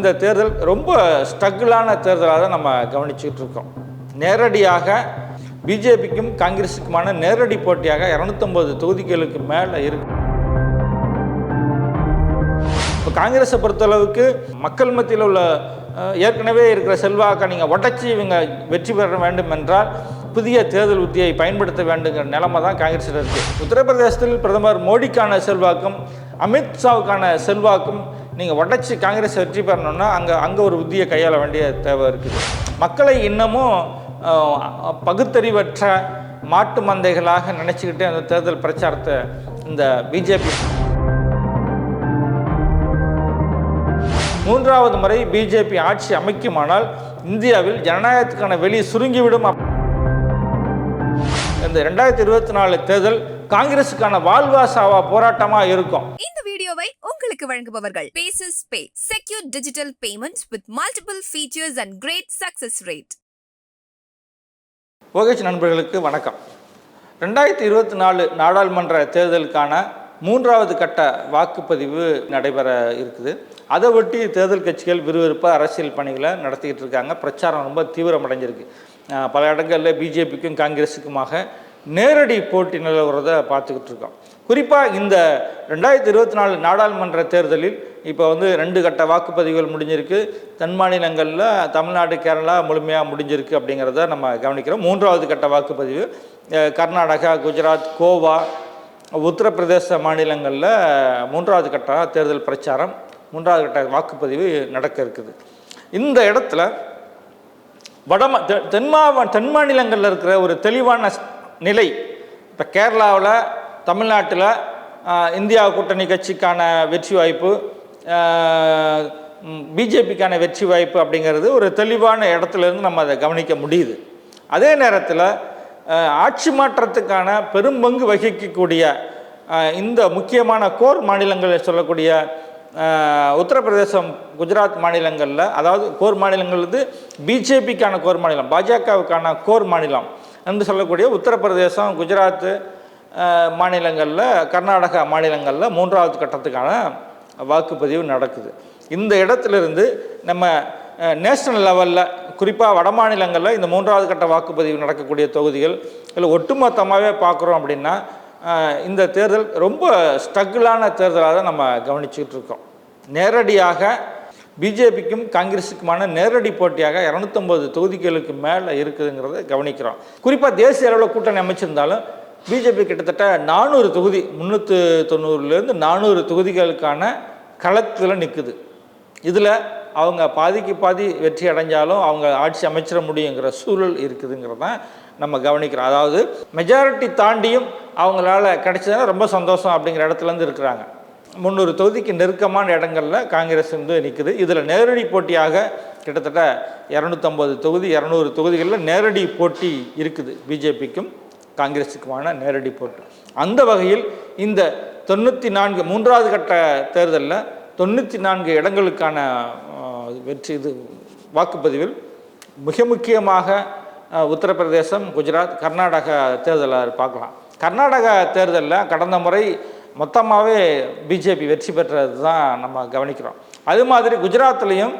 இந்த தேர்தல் ரொம்ப ஸ்ட்ரகிளான தேர்தலாக தான் நம்ம கவனிச்சுட்டு இருக்கோம் நேரடியாக பிஜேபிக்கும் காங்கிரஸுக்குமான நேரடி போட்டியாக இரநூத்தொம்பது தொகுதிகளுக்கு மேலே இருக்கு. இப்போ காங்கிரஸை பொறுத்தளவுக்கு மக்கள் மத்தியில் உள்ள ஏற்கனவே இருக்கிற செல்வாக்கை நீங்கள் உடச்சி இவங்க வெற்றி பெற வேண்டும் என்றால் புதிய தேர்தல் உத்தியை பயன்படுத்த வேண்டுங்கிற நிலைமை தான் காங்கிரஸில் இருக்குது உத்தரப்பிரதேசத்தில் பிரதமர் மோடிக்கான செல்வாக்கும் அமித்ஷாவுக்கான செல்வாக்கும் நீங்கள் உடச்சி காங்கிரஸ் வெற்றி பெறணும்னா அங்கே அங்கே ஒரு உத்தியை கையாள வேண்டிய தேவை இருக்குது. மக்களை இன்னமும் பகுத்தறிவற்ற மாட்டு மந்தைகளாக நினச்சிக்கிட்டு அந்த தேர்தல் பிரச்சாரத்தை இந்த பிஜேபி மூன்றாவது முறை பிஜேபி ஆட்சி அமைக்குமானால் இந்தியாவில் ஜனநாயகத்துக்கான வெளி சுருங்கிவிடும் இந்த ரெண்டாயிரத்தி இருபத்தி நாலு தேர்தல் காங்கிரஸுக்கான வாழ்வாசாவா போராட்டமாக இருக்கும். இந்த உங்களுக்கு வழங்குபவர்கள். Paces pay secure digital payments with multiple features and great success rate ஓகேச் நண்பர்களுக்கு வணக்கம். ரெண்டாயிரத்தி இருபத்தி நாலு நாடாளுமன்ற தேர்தலுக்கான மூன்றாவது கட்ட வாக்குப்பதிவு நடைபெற இருக்குது. அதை ஒட்டி தேர்தல் கட்சிகள் விறுவிறுப்பாக அரசியல் பணிகளை நடத்திக்கிட்டு இருக்காங்க. பிரச்சாரம் ரொம்ப தீவிரமடைஞ்சிருக்கு. பல இடங்களில் பிஜேபிக்கும் காங்கிரஸுக்குமாக நேரடி போட்டி நிலவுறத பார்த்துக்கிட்டு இருக்கோம். குறிப்பாக இந்த ரெண்டாயிரத்தி இருபத்தி நாலு நாடாளுமன்ற தேர்தலில் இப்போ வந்து ரெண்டு கட்ட வாக்குப்பதிவுகள் முடிஞ்சிருக்கு. தென் மாநிலங்களில் தமிழ்நாடு கேரளா முழுமையாக முடிஞ்சிருக்கு அப்படிங்கிறத நம்ம கவனிக்கிறோம். மூன்றாவது கட்ட வாக்குப்பதிவு கர்நாடகா குஜராத் கோவா உத்தரப்பிரதேச மாநிலங்களில் மூன்றாவது கட்ட தேர்தல் பிரச்சாரம் மூன்றாவது கட்ட வாக்குப்பதிவு நடக்க இருக்குது. இந்த இடத்துல வடமா தென் மாவ தென் மாநிலங்களில் இருக்கிற ஒரு தெளிவான நிலை. இப்போ கேரளாவில் தமிழ்நாட்டில் இந்தியா கூட்டணி கட்சிக்கான வெற்றி வாய்ப்பு பிஜேபிக்கான வெற்றி வாய்ப்பு அப்படிங்கிறது ஒரு தெளிவான இடத்துல இருந்து நம்ம அதை கவனிக்க முடியுது. அதே நேரத்தில் ஆட்சி மாற்றத்துக்கான பெரும்பங்கு வகிக்கக்கூடிய இந்த முக்கியமான கோர் மாநிலங்களில் சொல்லக்கூடிய உத்தரப்பிரதேசம் குஜராத் மாநிலங்களில் அதாவது கோர் மாநிலங்கள் பிஜேபிக்கான கோர் மாநிலம் பாஜகவுக்கான கோர் மாநிலம். என்று சொல்லக்கூடிய உத்தரப்பிரதேசம் குஜராத் மாநிலங்களில் கர்நாடகா மாநிலங்களில் மூன்றாவது கட்டத்துக்கான வாக்குப்பதிவு நடக்குது. இந்த இடத்துலேருந்து நம்ம நேஷனல் லெவலில் குறிப்பாக வட மாநிலங்களில் இந்த மூன்றாவது கட்ட வாக்குப்பதிவு நடக்கக்கூடிய தொகுதிகள் இல்லை ஒட்டுமொத்தமாகவே பார்க்குறோம் அப்படின்னா இந்த தேர்தல் ரொம்ப ஸ்ட்ரகிளான தேர்தலாக தான் நம்ம கவனிச்சுக்கிட்டு இருக்கோம். நேரடியாக பிஜேபிக்கும் காங்கிரஸுக்குமான நேரடி போட்டியாக இரநூத்தொம்பது தொகுதிகளுக்கு மேலே இருக்குதுங்கிறத கவனிக்கிறோம். குறிப்பாக தேசிய அளவில் கூட்டணி அமைச்சிருந்தாலும் பிஜேபி கிட்டத்தட்ட நானூறு தொகுதி முந்நூற்று தொண்ணூறுலேருந்து நானூறு தொகுதிகளுக்கான களத்தில் நிற்குது இதில் அவங்க பாதிக்கு பாதி வெற்றி அடைஞ்சாலும் அவங்க ஆட்சி அமைச்சிட முடியுங்கிற சூழல் இருக்குதுங்கிறத நம்ம கவனிக்கிறோம். அதாவது மெஜாரிட்டி தாண்டியும் அவங்களால கிடைச்சதுன்னா ரொம்ப சந்தோஷம் அப்படிங்கிற இடத்துலேருந்து இருக்கிறாங்க. முந்நூறு தொகுதிக்கு நெருக்கமான இடங்களில் காங்கிரஸ் வந்து நிற்குது இதில் நேரடி போட்டியாக கிட்டத்தட்ட இரநூத்தம்பது தொகுதி இரநூறு தொகுதிகளில் நேரடி போட்டி இருக்குது பிஜேபிக்கும் காங்கிரஸுக்குமான நேரடி போட்டி. அந்த வகையில் இந்த தொண்ணூற்றி நான்கு மூன்றாவது கட்ட தேர்தலில் தொண்ணூற்றி நான்கு இடங்களுக்கான வெற்றி இது வாக்குப்பதிவில் மிக முக்கியமாக உத்தரப்பிரதேசம் குஜராத் கர்நாடக தேர்தலை பார்க்கலாம். கர்நாடக தேர்தலில் கடந்த முறை மொத்தமாகவே பிஜேபி வெற்றி பெற்றது தான் நம்ம கவனிக்கிறோம். அது மாதிரி குஜராத்லேயும்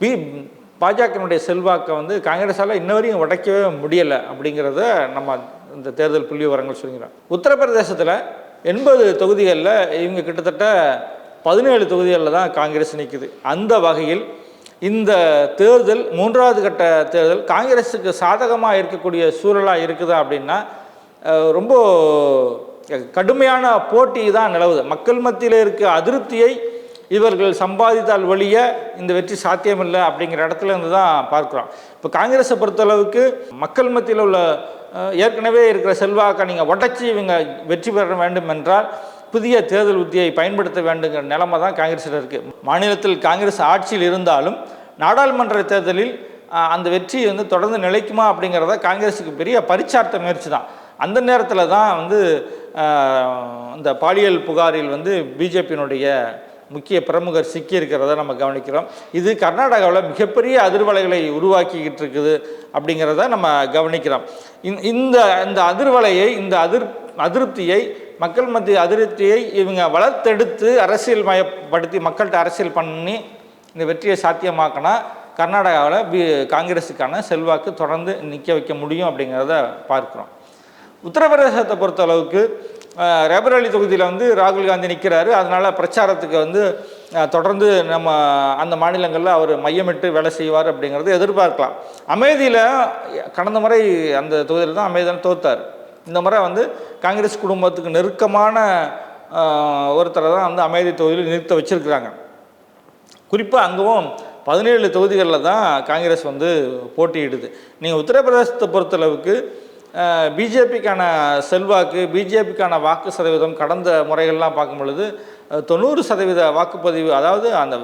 பி பாஜகனுடைய செல்வாக்கை வந்து காங்கிரஸால் இன்ன வரையும் உடைக்கவே முடியலை அப்படிங்கிறத நம்ம இந்த தேர்தல் புள்ளி விவரங்கள் சொல்கிறோம் உத்தரப்பிரதேசத்தில் எண்பது தொகுதிகளில் இவங்க கிட்டத்தட்ட பதினேழு தொகுதிகளில் தான் காங்கிரஸ் நிற்குது அந்த வகையில் இந்த தேர்தல் மூன்றாவது கட்ட தேர்தல் காங்கிரஸுக்கு சாதகமாக இருக்கக்கூடிய சூழலாக இருக்குதா அப்படின்னா ரொம்ப கடுமையான போட்டி தான் நிலவுது. மக்கள் மத்தியில் இருக்க அதிருப்தியை இவர்கள் சம்பாதித்தால் வழிய இந்த வெற்றி சாத்தியமில்லை அப்படிங்கிற இடத்துல இருந்து தான் பார்க்குறோம். இப்போ காங்கிரஸை பொறுத்தளவுக்கு மக்கள் மத்தியில் உள்ள ஏற்கனவே இருக்கிற செல்வாக்கை நீங்கள் உடச்சி இவங்க வெற்றி பெற வேண்டும் என்றால் புதிய தேர்தல் உத்தியை பயன்படுத்த வேண்டுங்கிற நிலைமை தான் காங்கிரஸில் இருக்குது மாநிலத்தில் காங்கிரஸ் ஆட்சியில் இருந்தாலும் நாடாளுமன்ற தேர்தலில் அந்த வெற்றி வந்து தொடர்ந்து நிலைக்குமா அப்படிங்கிறத காங்கிரஸுக்கு பெரிய பரிச்சார்த்த முயற்சி தான். அந்த நேரத்தில் தான் வந்து இந்த பாலியல் புகாரில் வந்து பிஜேபியினுடைய முக்கிய பிரமுகர் சிக்கி இருக்கிறத நம்ம கவனிக்கிறோம். இது கர்நாடகாவில் மிகப்பெரிய அதிர்வலைகளை உருவாக்கிக்கிட்டு இருக்குது அப்படிங்கிறத நம்ம கவனிக்கிறோம். இந்த இந்த அதிர்வலையை இந்த அதிர் அதிருப்தியை மக்கள் மத்திய அதிருப்தியை இவங்க வளர்த்தெடுத்து அரசியல் மயப்படுத்தி மக்கள்கிட்ட அரசியல் பண்ணி இந்த வெற்றியை சாத்தியமாக்கினா கர்நாடகாவில் பி காங்கிரஸுக்கான செல்வாக்கு தொடர்ந்து நிற்க வைக்க முடியும் அப்படிங்கிறத பார்க்குறோம். உத்தரப்பிரதேசத்தை பொறுத்த அளவுக்கு ரேபரேலி தொகுதியில் வந்து ராகுல் காந்தி நிற்கிறாரு அதனால் பிரச்சாரத்துக்கு வந்து தொடர்ந்து நம்ம அந்த மாநிலங்களில் அவர் மையமிட்டு வேலை செய்வார் அப்படிங்கிறத எதிர்பார்க்கலாம். அமேதியில் கடந்த முறை அந்த தொகுதியில் தான் அமேதியில் தோத்தார். இந்த முறை வந்து காங்கிரஸ் குடும்பத்துக்கு நெருக்கமான ஒருத்தரை தான் வந்து அமைதி தொகுதியில் நிறுத்த வச்சுருக்கிறாங்க. குறிப்பாக அங்கவும் பதினேழு தொகுதிகளில் தான் காங்கிரஸ் வந்து போட்டியிடுது. நீங்கள் உத்தரப்பிரதேசத்தை பொறுத்தளவுக்கு பிஜேபிக்கான செல்வாக்கு பிஜேபிக்கான வாக்கு சதவீதம் கடந்த முறைகள்லாம் பார்க்கும் பொழுது தொண்ணூறு சதவீத வாக்குப்பதிவு அதாவது அந்த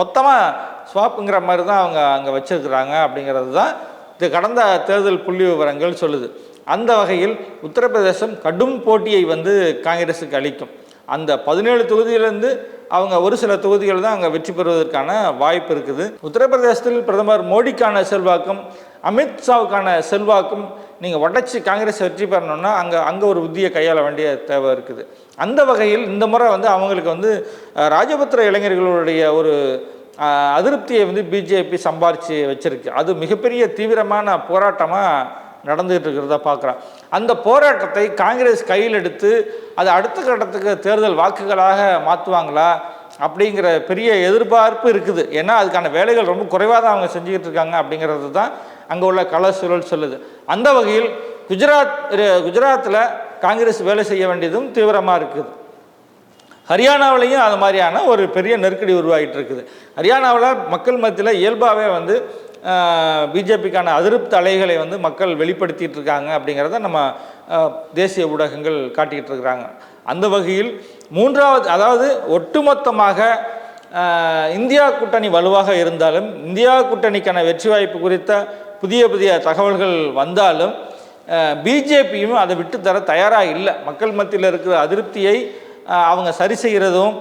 மொத்தமாக ஸ்வாப்புங்கிற மாதிரி தான் அவங்க அங்கே வச்சுருக்கிறாங்க அப்படிங்கிறது தான் இது கடந்த தேர்தல் புள்ளி விவரங்கள் சொல்லுது. அந்த வகையில் உத்தரப்பிரதேசம் கடும் போட்டியை வந்து காங்கிரஸுக்கு அளிக்கும். அந்த பதினேழு தொகுதியிலேருந்து அவங்க ஒரு சில தொகுதிகள் தான் அங்கே வெற்றி பெறுவதற்கான வாய்ப்பு இருக்குது. உத்தரப்பிரதேசத்தில் பிரதமர் மோடிக்கான செல்வாக்கும் அமித்ஷாவுக்கான செல்வாக்கும் நீங்கள் உடச்சி காங்கிரஸ் வெற்றி பெறணும்னா அங்கே அங்கே ஒரு உத்தியை கையாள வேண்டிய தேவை இருக்குது. அந்த வகையில் இந்த முறை வந்து அவங்களுக்கு வந்து அஹ், ராஜபுத்திர இளைஞர்களுடைய ஒரு அதிருப்தியை வந்து பிஜேபி சம்பாரித்து வச்சிருக்கு. அது மிகப்பெரிய தீவிரமான போராட்டமாக நடந்துகிட்டு இருக்கிறத பார்க்குறோம் அந்த போராட்டத்தை காங்கிரஸ் கையில் எடுத்து அதை அடுத்த கட்டத்துக்கு தேர்தல் வாக்குகளாக மாற்றுவாங்களா அப்படிங்கிற பெரிய எதிர்பார்ப்பு இருக்குது. ஏன்னா அதுக்கான வேலைகள் ரொம்ப குறைவாக தான் அவங்க செஞ்சுக்கிட்டு இருக்காங்க அப்படிங்கிறது தான் அங்கே உள்ள கள சூழல் சொல்லுது. அந்த வகையில் குஜராத் குஜராத்தில் காங்கிரஸ் வேலை செய்ய வேண்டியதும் தீவிரமாக இருக்குது. ஹரியானாவிலையும் அது மாதிரியான ஒரு பெரிய நெருக்கடி உருவாகிட்டு இருக்குது ஹரியானாவில் மக்கள் மத்தியில் இயல்பாகவே வந்து பிஜேபிக்கான அதிருப்தி அலைகளை வந்து மக்கள் வெளிப்படுத்திட்டு இருக்காங்க அப்படிங்கிறத நம்ம தேசிய ஊடகங்கள் காட்டிக்கிட்டு இருக்கிறாங்க அந்த வகையில் மூன்றாவது அதாவது ஒட்டுமொத்தமாக இந்தியா கூட்டணி வலுவாக இருந்தாலும் இந்தியா கூட்டணிக்கான வெற்றி வாய்ப்பு குறித்த புதிய புதிய தகவல்கள் வந்தாலும் பிஜேபியும் அதை விட்டு தர தயாராக இல்லை. மக்கள் மத்தியில் இருக்கிற அதிருப்தியை அவங்க சரி செய்கிறதும்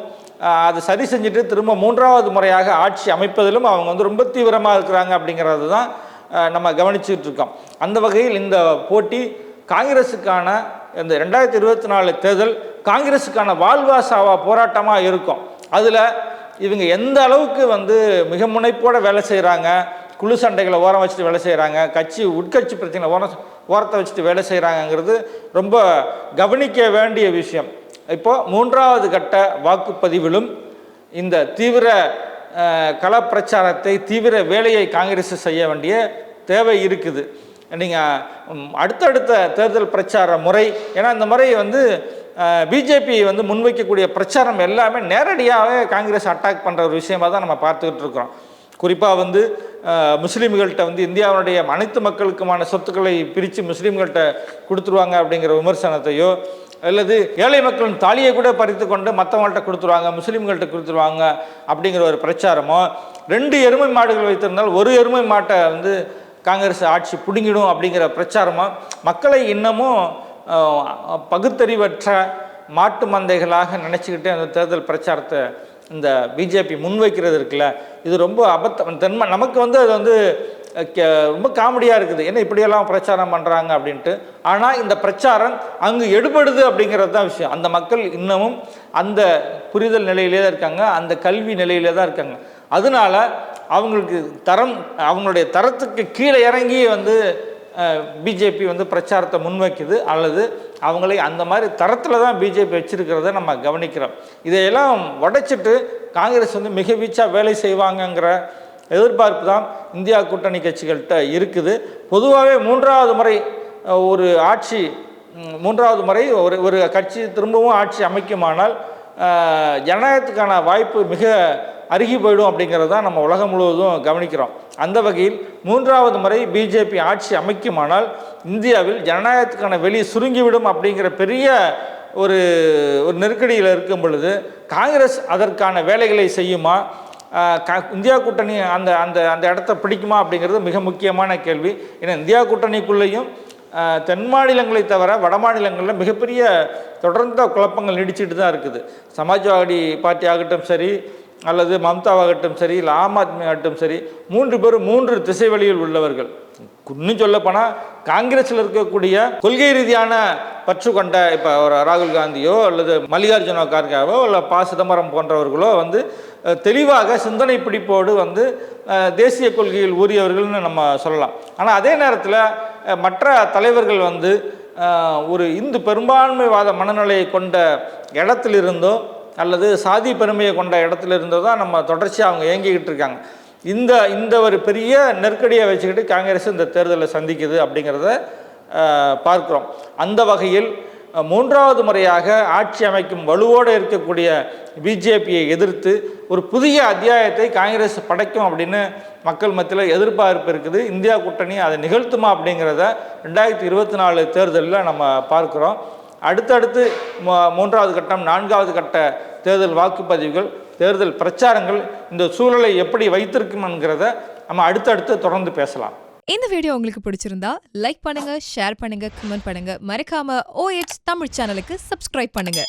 அதை சரி செஞ்சுட்டு திரும்ப மூன்றாவது முறையாக ஆட்சி அமைப்பதிலும் அவங்க வந்து ரொம்ப தீவிரமாக இருக்கிறாங்க அப்படிங்கிறது தான் நம்ம கவனிச்சுட்டு இருக்கோம். அந்த வகையில் இந்த போட்டி காங்கிரஸுக்கான இந்த ரெண்டாயிரத்தி இருபத்தி நாலு தேர்தல் காங்கிரஸுக்கான வாழ்வாசாவா போராட்டமாக இருக்கும். அதில் இவங்க எந்த அளவுக்கு வந்து மிக முனைப்போட வேலை செய்கிறாங்க குழு சண்டைகளை ஓரம் வச்சுட்டு வேலை செய்கிறாங்க கட்சி உட்கட்சி பிரச்சனை ஓரம் ஓரத்தை வச்சுட்டு வேலை செய்கிறாங்கங்கிறது ரொம்ப கவனிக்க வேண்டிய விஷயம். இப்போ மூன்றாவது கட்ட வாக்குப்பதிவிலும் இந்த தீவிர அஹ், களப்பிரச்சாரத்தை தீவிர வேலையை காங்கிரஸ் செய்ய வேண்டிய தேவை இருக்குது. நீங்கள் அடுத்தடுத்த தேர்தல் பிரச்சார முறை ஏன்னா இந்த முறை வந்து பிஜேபி வந்து முன்வைக்கக்கூடிய பிரச்சாரம் எல்லாமே நேரடியாகவே காங்கிரஸ் அட்டாக் பண்ணுற ஒரு விஷயமா தான் நம்ம பார்த்துக்கிட்டு இருக்கிறோம். குறிப்பாக வந்து முஸ்லீம்கள்கிட்ட வந்து இந்தியாவுடைய அனைத்து மக்களுக்குமான சொத்துக்களை பிரித்து முஸ்லீம்கள்கிட்ட கொடுத்துருவாங்க அப்படிங்கிற விமர்சனத்தையோ அல்லது ஏழை மக்களின் தாலியை கூட பறித்து கொண்டு மற்றவங்கள்ட்ட கொடுத்துருவாங்க முஸ்லீம்கள்ட்ட கொடுத்துருவாங்க அப்படிங்கிற ஒரு பிரச்சாரமோ ரெண்டு எருமை மாடுகள் வைத்திருந்தால் ஒரு எருமை மாட்டை வந்து காங்கிரஸ் ஆட்சி பிடுங்கிடும் அப்படிங்கிற பிரச்சாரமோ மக்களை இன்னமும் பகுத்தறிவற்ற மாட்டு மந்தைகளாக நினச்சிக்கிட்டு அந்த தேர்தல் பிரச்சாரத்தை இந்த பிஜேபி முன்வைக்கிறது இருக்குல்ல இது ரொம்ப அபத்தம் தென்ம நமக்கு வந்து அது வந்து ரொம்ப காமெடியாக இருக்குது. என்ன இப்படியெல்லாம் பிரச்சாரம் பண்ணுறாங்க அப்படின்ட்டு. ஆனால் இந்த பிரச்சாரம் அங்கு எடுபடுது அப்படிங்கிறது தான் விஷயம். அந்த மக்கள் இன்னமும் அந்த புரிதல் நிலையிலே தான் இருக்காங்க அந்த கல்வி நிலையிலே தான் இருக்காங்க. அதனால அவங்களுக்கு தரம் அவங்களுடைய தரத்துக்கு கீழே இறங்கி வந்து பிஜேபி வந்து பிரச்சாரத்தை முன்வைக்குது அல்லது அவங்களை அந்த மாதிரி தரத்தில் தான் பிஜேபி வச்சிருக்கிறத நம்ம கவனிக்கிறோம். இதையெல்லாம் உடைச்சிட்டு காங்கிரஸ் வந்து மிக வீச்சாக வேலை செய்வாங்கங்கிற எதிர்பார்ப்பு தான் இந்தியா கூட்டணி கட்சிகள்கிட்ட இருக்குது. பொதுவாகவே மூன்றாவது முறை ஒரு ஆட்சி மூன்றாவது முறை ஒரு ஒரு கட்சி திரும்பவும் ஆட்சி அமைக்குமானால் ஜனநாயகத்துக்கான வாய்ப்பு மிக அருகி போயிடும் அப்படிங்கிறது தான் நம்ம உலகம் முழுவதும் கவனிக்கிறோம். அந்த வகையில் மூன்றாவது முறை பிஜேபி ஆட்சி அமைக்குமானால் இந்தியாவில் ஜனநாயகத்துக்கான வெளி சுருங்கிவிடும் அப்படிங்கிற பெரிய ஒரு ஒரு நெருக்கடியில் இருக்கும் பொழுது காங்கிரஸ் அதற்கான வேலைகளை செய்யுமா? கா- இந்தியா கூட்டணி அந்த அந்த அந்த இடத்த பிடிக்குமா அப்படிங்கிறது மிக முக்கியமான கேள்வி. ஏன்னா இந்தியா கூட்டணிக்குள்ளேயும் தென் மாநிலங்களை தவிர வட மாநிலங்களில் மிகப்பெரிய தொடர்ந்த குழப்பங்கள் நீடிச்சிட்டு தான் இருக்குது. சமாஜ்வாடி பார்ட்டி ஆகட்டும் சரி அல்லது மம்தாவாகட்டும் சரி இல்லை ஆம் ஆத்மி ஆகட்டும் சரி மூன்று பேரும் மூன்று திசை வழியில் உள்ளவர்கள். இன்னும் சொல்லப்போனால் காங்கிரஸில் இருக்கக்கூடிய கொள்கை ரீதியான பற்று கொண்ட இப்போ ஒரு ராகுல் காந்தியோ அல்லது மல்லிகார்ஜுன கார்காவோ இல்லை ப. சிதம்பரம் போன்றவர்களோ வந்து தெளிவாக சிந்தனை பிடிப்போடு வந்து தேசிய கொள்கையில் ஊறியவர்கள்னு நம்ம சொல்லலாம். ஆனால் அதே நேரத்தில் மற்ற தலைவர்கள் வந்து ஒரு இந்து பெரும்பான்மைவாத மனநிலையை கொண்ட இடத்திலிருந்தோ அல்லது சாதி பெருமையை கொண்ட இடத்துல இருந்தோ தான் நம்ம தொடர்ச்சியாக அவங்க இயங்கிக்கிட்டு இருக்காங்க. இந்த இந்த ஒரு பெரிய நெருக்கடியை வச்சுக்கிட்டு காங்கிரஸ் இந்த தேர்தலை சந்திக்குது அப்படிங்கிறத பார்க்குறோம். அந்த வகையில் மூன்றாவது முறையாக ஆட்சி அமைக்கும் வலுவோடு இருக்கக்கூடிய பிஜேபியை எதிர்த்து ஒரு புதிய அத்தியாயத்தை காங்கிரஸ் படைக்கும் அப்படின்னு மக்கள் மத்தியில் எதிர்பார்ப்பு இருக்குது. இந்தியா கூட்டணி அதை நிகழ்த்துமா அப்படிங்கிறத ரெண்டாயிரத்தி இருபத்தி நாலு தேர்தலில் நம்ம பார்க்குறோம். அடுத்தடுத்து மூன்றாவது கட்டம் நான்காவது கட்ட தேர்தல் வாக்குப்பதிவுகள் தேர்தல் பிரச்சாரங்கள் இந்த சூழலை எப்படி வைத்திருக்கும்ங்கிறத நம்ம அடுத்தடுத்து தொடர்ந்து பேசலாம். இந்த வீடியோ உங்களுக்கு பிடிச்சிருந்தா லைக் பண்ணுங்க ஷேர் பண்ணுங்க கமெண்ட் பண்ணுங்க. மறக்காம ஓஎச் தமிழ் சேனலுக்கு சப்ஸ்கிரைப் பண்ணுங்க.